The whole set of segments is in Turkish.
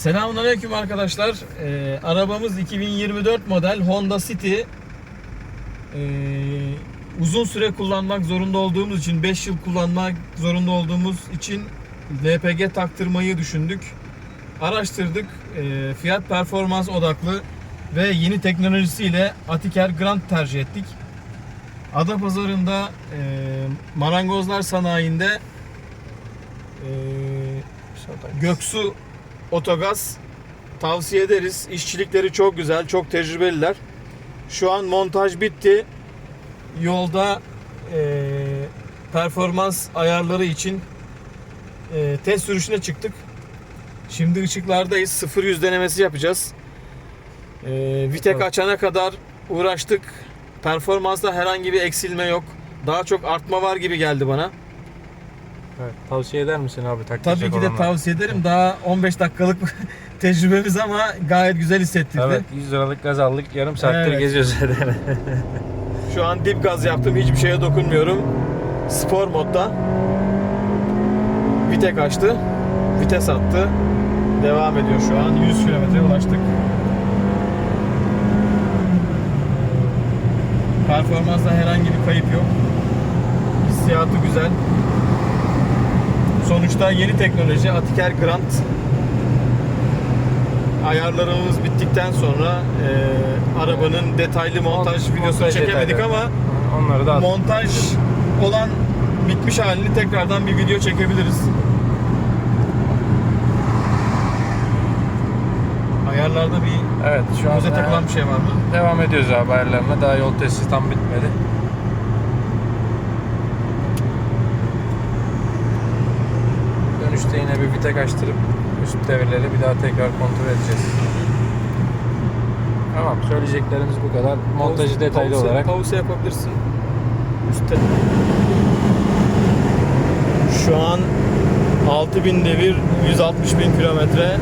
Selamünaleyküm arkadaşlar. Ee, arabamız 2024 model Honda City. Ee, uzun süre kullanmak zorunda olduğumuz için 5 yıl kullanmak zorunda olduğumuz için LPG taktırmayı düşündük. Araştırdık. Ee, fiyat performans odaklı ve yeni teknolojisiyle Atiker Grand tercih ettik. Adapazarı'nda e, Marangozlar Sanayi'nde e, Göksu Otogaz tavsiye ederiz. İşçilikleri çok güzel, çok tecrübeliler. Şu an montaj bitti. Yolda e, performans ayarları için e, test sürüşüne çıktık. Şimdi ışıklardayız. 0-100 denemesi yapacağız. E, Vitek açana kadar uğraştık. Performansta herhangi bir eksilme yok. Daha çok artma var gibi geldi bana. Evet, tavsiye eder misin abi taktiği Tabii ki de tavsiye ederim. Daha 15 dakikalık tecrübemiz ama gayet güzel hissettirdi. Evet 100 liralık gaz aldık yarım saattir Evet. geziyoruz zaten. Şu an dip gaz yaptım. Hiçbir şeye dokunmuyorum. Spor modda. Vitek açtı. Vites attı. Devam ediyor şu an. 100 kilometreye ulaştık. Performansta herhangi bir kayıp yok. Hissiyatı güzel. Sonuçta yeni teknoloji Atiker Grand ayarlarımız bittikten sonra e, arabanın detaylı montaj videosunu Montaj çekemedik detayları. ama Onları da montaj olan bitmiş halini tekrardan bir video çekebiliriz. Ayarlarda bir Evet şu an göze takılan bir şey var mı? devam ediyoruz abi ayarlarına. Daha yol testi tam bitmedi. Bir vitek açtırıp üst devirleri bir daha tekrar kontrol edeceğiz. Tamam söyleyeceklerimiz bu kadar. Montajı Pause- detaylı pause- olarak. Pause yapabilirsin. Üstte. Şu an 6000 devir, 160 bin kilometre.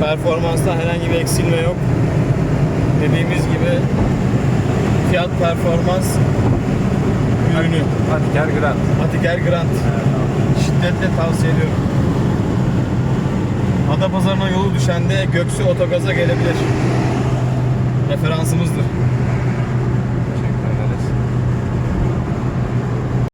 Performansta herhangi bir eksilme yok. Dediğimiz gibi fiyat performans ürünü. Hadi gel Grand. Atiker Grand. Şiddetle tavsiye ediyorum. Adapazarı'na yolu düşende Göksu Otogaz'a gelebilir. Referansımızdır.